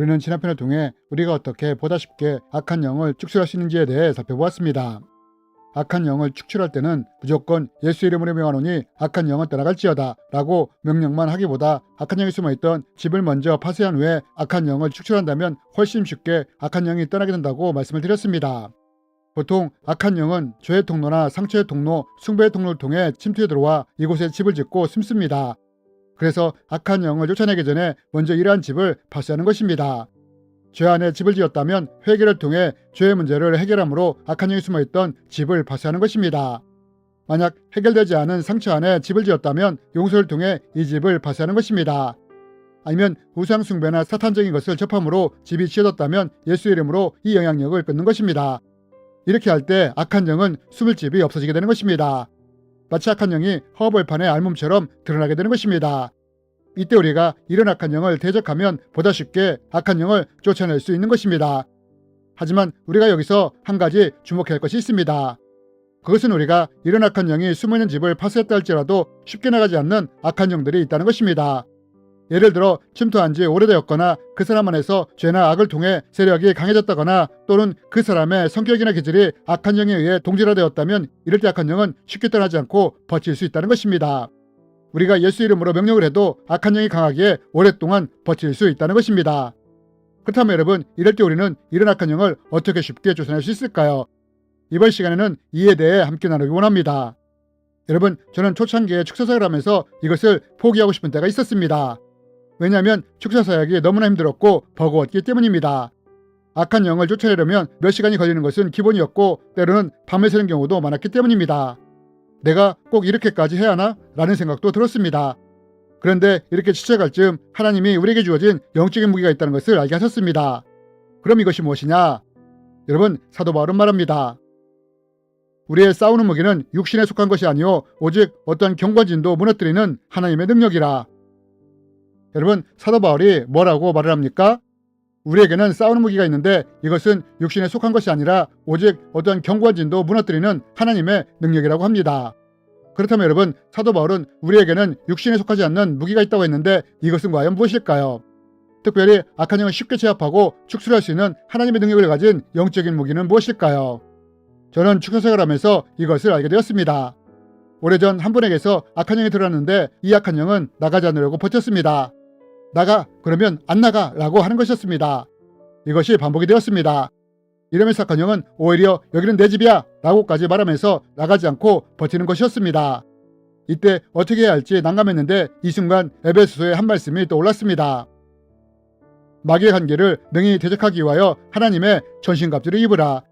우리는 지난 편을 통해 우리가 어떻게 보다 쉽게 악한 영을 축출할 수 있는지에 대해 살펴보았습니다. 악한 영을 축출할 때는 무조건 예수 이름으로 명하노니 악한 영은 떠나갈지어다 라고 명령만 하기보다 악한 영이 숨어있던 집을 먼저 파쇄한 후에 악한 영을 축출한다면 훨씬 쉽게 악한 영이 떠나게 된다고 말씀을 드렸습니다. 보통 악한 영은 죄의 통로나 상처의 통로, 숭배의 통로를 통해 침투해 들어와 이곳에 집을 짓고 숨습니다. 그래서 악한 영을 쫓아내기 전에 먼저 이러한 집을 파쇄하는 것입니다. 죄 안에 집을 지었다면 회개를 통해 죄의 문제를 해결함으로 악한 영이 숨어있던 집을 파쇄하는 것입니다. 만약 해결되지 않은 상처 안에 집을 지었다면 용서를 통해 이 집을 파쇄하는 것입니다. 아니면 우상 숭배나 사탄적인 것을 접함으로 집이 지어졌다면 예수 이름으로 이 영향력을 끊는 것입니다. 이렇게 할 때 악한 영은 숨을 집이 없어지게 되는 것입니다. 마치 악한 영이 허벌판의 알몸처럼 드러나게 되는 것입니다. 이때 우리가 이런 악한 영을 대적하면 보다 쉽게 악한 영을 쫓아낼 수 있는 것입니다. 하지만 우리가 여기서 한 가지 주목해야 할 것이 있습니다. 그것은 우리가 이런 악한 영이 숨어 있는 집을 파쇄했다 할지라도 쉽게 나가지 않는 악한 영들이 있다는 것입니다. 예를 들어 침투한 지 오래되었거나 그 사람 안에서 죄나 악을 통해 세력이 강해졌다거나 또는 그 사람의 성격이나 기질이 악한 영에 의해 동질화되었다면 이럴 때 악한 영은 쉽게 떠나지 않고 버틸 수 있다는 것입니다. 우리가 예수 이름으로 명령을 해도 악한 영이 강하기에 오랫동안 버틸 수 있다는 것입니다. 그렇다면 여러분 이럴 때 우리는 이런 악한 영을 어떻게 쉽게 쫓아낼 수 있을까요? 이번 시간에는 이에 대해 함께 나누기 원합니다. 여러분 저는 초창기에 축사사역을 하면서 이것을 포기하고 싶은 때가 있었습니다. 왜냐하면 축사 사역이 너무나 힘들었고 버거웠기 때문입니다. 악한 영을 쫓아내려면 몇 시간이 걸리는 것은 기본이었고 때로는 밤을 새는 경우도 많았기 때문입니다. 내가 꼭 이렇게까지 해야 하나? 라는 생각도 들었습니다. 그런데 이렇게 지쳐갈 즈음 하나님이 우리에게 주어진 영적인 무기가 있다는 것을 알게 하셨습니다. 그럼 이것이 무엇이냐? 여러분 사도 바울은 말합니다. 우리의 싸우는 무기는 육신에 속한 것이 아니요 오직 어떠한 경관진도 무너뜨리는 하나님의 능력이라. 여러분 사도 바울이 뭐라고 말을 합니까? 우리에게는 싸우는 무기가 있는데 이것은 육신에 속한 것이 아니라 오직 어떤 경관진도 무너뜨리는 하나님의 능력이라고 합니다. 그렇다면 여러분 사도 바울은 우리에게는 육신에 속하지 않는 무기가 있다고 했는데 이것은 과연 무엇일까요? 특별히 악한 영을 쉽게 제압하고 축출할 수 있는 하나님의 능력을 가진 영적인 무기는 무엇일까요? 저는 축사생활을 하면서 이것을 알게 되었습니다. 오래전 한 분에게서 악한 영이 들어왔는데 이 악한 영은 나가지 않으려고 버텼습니다. 나가 그러면 안 나가 라고 하는 것이었습니다. 이것이 반복이 되었습니다. 이러면서 악한 영은 오히려 여기는 내 집이야 라고까지 말하면서 나가지 않고 버티는 것이었습니다. 이때 어떻게 해야 할지 난감했는데 이 순간 에베소서의 한 말씀이 떠올랐습니다. 마귀의 한계를 능히 대적하기 위하여 하나님의 전신갑주를 입으라.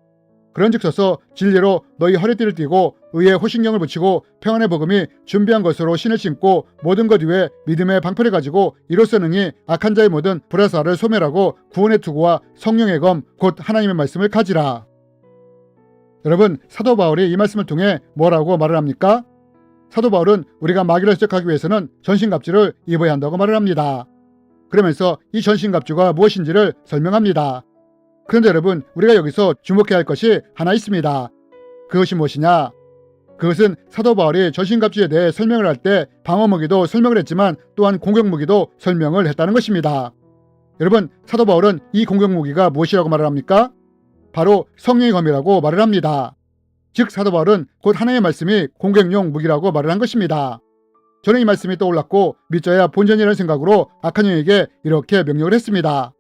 그런즉 서서 진리로 너희 허리띠를 띠고 의의 호신경을 붙이고 평안의 복음이 준비한 것으로 신을 신고 모든 것 위에 믿음의 방패를 가지고 이로써 능히 악한 자의 모든 불화사를 소멸하고 구원의 투구와 성령의 검 곧 하나님의 말씀을 가지라. 여러분 사도 바울이 이 말씀을 통해 뭐라고 말을 합니까? 사도 바울은 우리가 마귀를 시작하기 위해서는 전신갑주를 입어야 한다고 말을 합니다. 그러면서 이 전신갑주가 무엇인지를 설명합니다. 그런데 여러분, 우리가 여기서 주목해야 할 것이 하나 있습니다. 그것이 무엇이냐? 그것은 사도 바울이 전신갑주에 대해 설명을 할 때 방어 무기도 설명을 했지만 또한 공격 무기도 설명을 했다는 것입니다. 여러분, 사도 바울은 이 공격 무기가 무엇이라고 말을 합니까? 바로 성령의 검이라고 말을 합니다. 즉 사도 바울은 곧 하나님의 말씀이 공격용 무기라고 말을 한 것입니다. 저는 이 말씀이 떠올랐고 믿져야 본전이라는 생각으로 악한 영에게 이렇게 명령을 했습니다.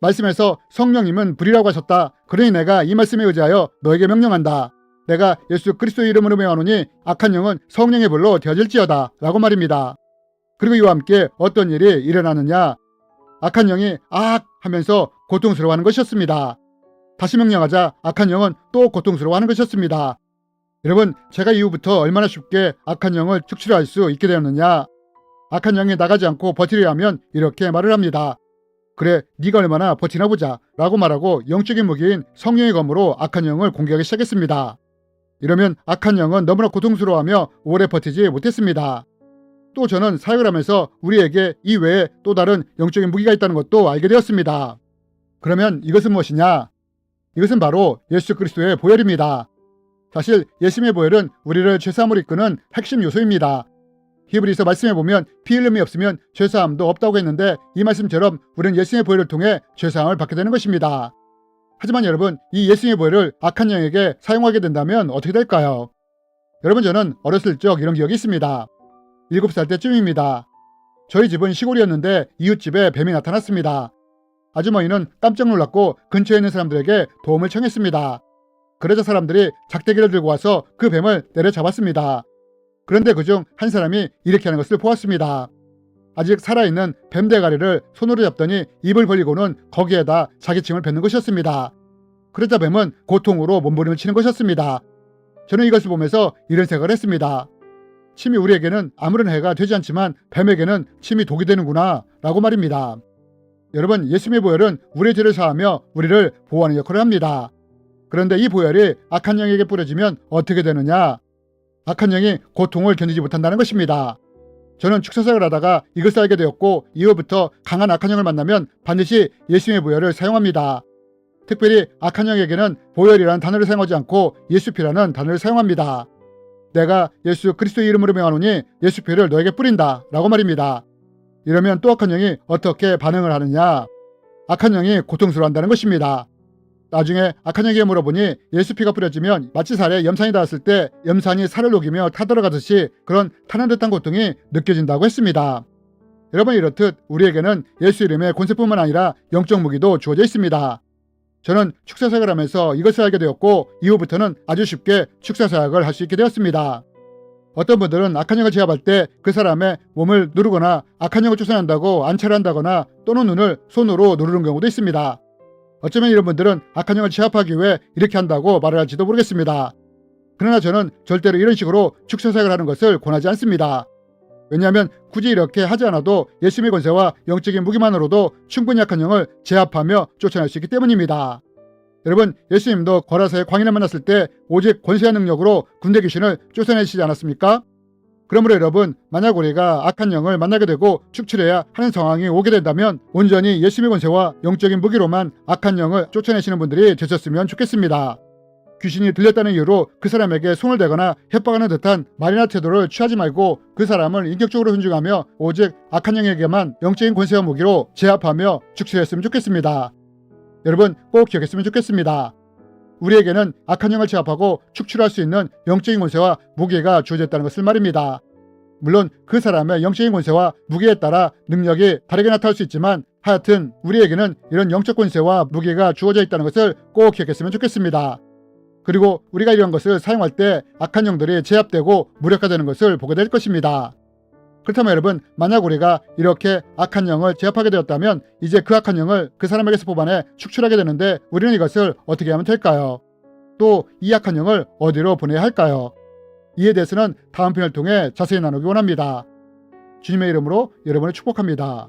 말씀에서 성령님은 불이라고 하셨다. 그러니 내가 이 말씀에 의지하여 너에게 명령한다. 내가 예수 그리스도 이름으로 명하노니 악한 영은 성령의 불로 되어질지어다. 라고 말입니다. 그리고 이와 함께 어떤 일이 일어나느냐? 악한 영이 악 하면서 고통스러워하는 것이었습니다. 다시 명령하자 악한 영은 또 고통스러워하는 것이었습니다. 여러분, 제가 이후부터 얼마나 쉽게 악한 영을 축출할 수 있게 되었느냐? 악한 영이 나가지 않고 버티려 하면 이렇게 말을 합니다. 그래, 네가 얼마나 버티나 보자 라고 말하고 영적인 무기인 성령의 검으로 악한 영을 공격하기 시작했습니다. 이러면 악한 영은 너무나 고통스러워하며 오래 버티지 못했습니다. 또 저는 사역을 하면서 우리에게 이 외에 또 다른 영적인 무기가 있다는 것도 알게 되었습니다. 그러면 이것은 무엇이냐? 이것은 바로 예수 그리스도의 보혈입니다. 사실 예수님의 보혈은 우리를 죄사함으로 이끄는 핵심 요소입니다. 히브리서 말씀에 보면 피 흘림이 없으면 죄사함도 없다고 했는데 이 말씀처럼 우리는 예수님의 보혈을 통해 죄사함을 받게 되는 것입니다. 하지만 여러분 이 예수님의 보혈을 악한 영에게 사용하게 된다면 어떻게 될까요? 여러분 저는 어렸을 적 이런 기억이 있습니다. 7살 때쯤입니다. 저희 집은 시골이었는데 이웃집에 뱀이 나타났습니다. 아주머니는 깜짝 놀랐고 근처에 있는 사람들에게 도움을 청했습니다. 그러자 사람들이 작대기를 들고 와서 그 뱀을 내려잡았습니다. 그런데 그중 한 사람이 이렇게 하는 것을 보았습니다. 아직 살아있는 뱀 대가리를 손으로 잡더니 입을 벌리고는 거기에다 자기 침을 뱉는 것이었습니다. 그러자 뱀은 고통으로 몸부림을 치는 것이었습니다. 저는 이것을 보면서 이런 생각을 했습니다. 침이 우리에게는 아무런 해가 되지 않지만 뱀에게는 침이 독이 되는구나 라고 말입니다. 여러분 예수님의 보혈은 우리의 죄를 사하며 우리를 보호하는 역할을 합니다. 그런데 이 보혈이 악한 영에게 뿌려지면 어떻게 되느냐? 악한 영이 고통을 견디지 못한다는 것입니다. 저는 축사사역을 하다가 이것을 알게 되었고 이후부터 강한 악한 영을 만나면 반드시 예수님의 보혈을 사용합니다. 특별히 악한 영에게는 보혈이라는 단어를 사용하지 않고 예수피라는 단어를 사용합니다. 내가 예수 그리스도 이름으로 명하노니 예수피를 너에게 뿌린다 라고 말입니다. 이러면 또 악한 영이 어떻게 반응을 하느냐? 악한 영이 고통스러워한다는 것입니다. 나중에 영에게 물어보니 예수피가 뿌려지면 마치 살에 염산이 닿았을 때 염산이 살을 녹이며 타들어가듯이 그런 타는 듯한 고통이 느껴진다고 했습니다. 여러분 이렇듯 우리에게는 예수 이름의 권세뿐만 아니라 영적 무기도 주어져 있습니다. 저는 축사사역을 하면서 이것을 알게 되었고 이후부터는 아주 쉽게 축사사역을 할 수 있게 되었습니다. 어떤 분들은 악한 영을 제압할 때 그 사람의 몸을 누르거나 악한 영을 쫓아낸다고 안차를 한다거나 또는 눈을 손으로 누르는 경우도 있습니다. 어쩌면 이런 분들은 악한 영을 제압하기 위해 이렇게 한다고 말을 할지도 모르겠습니다. 그러나 저는 절대로 이런 식으로 축사사역을 하는 것을 권하지 않습니다. 왜냐하면 굳이 이렇게 하지 않아도 예수님의 권세와 영적인 무기만으로도 충분히 약한 영을 제압하며 쫓아낼 수 있기 때문입니다. 여러분 예수님도 거라사의 광인을 만났을 때 오직 권세와 능력으로 군대 귀신을 쫓아내시지 않았습니까? 그러므로 여러분 만약 우리가 악한 영을 만나게 되고 축출해야 하는 상황이 오게 된다면 온전히 예수님의 권세와 영적인 무기로만 악한 영을 쫓아내시는 분들이 되셨으면 좋겠습니다. 귀신이 들렸다는 이유로 그 사람에게 손을 대거나 협박하는 듯한 말이나 태도를 취하지 말고 그 사람을 인격적으로 hun중하며 오직 악한 영에게만 영적인 권세와 무기로 제압하며 축출했으면 좋겠습니다. 여러분 꼭 기억했으면 좋겠습니다. 우리에게는 악한 영을 제압하고 축출할 수 있는 영적인 권세와 무기가 주어졌다는 것을 말입니다. 물론 그 사람의 영적인 권세와 무기에 따라 능력이 다르게 나타날 수 있지만 하여튼 우리에게는 이런 영적 권세와 무기가 주어져 있다는 것을 꼭 기억했으면 좋겠습니다. 그리고 우리가 이런 것을 사용할 때 악한 영들이 제압되고 무력화되는 것을 보게 될 것입니다. 그렇다면 여러분, 만약 우리가 이렇게 악한 영을 제압하게 되었다면 이제 그 악한 영을 그 사람에게서 뽑아내 축출하게 되는데 우리는 이것을 어떻게 하면 될까요? 또 이 악한 영을 어디로 보내야 할까요? 이에 대해서는 다음 편을 통해 자세히 나누기 원합니다. 주님의 이름으로 여러분을 축복합니다.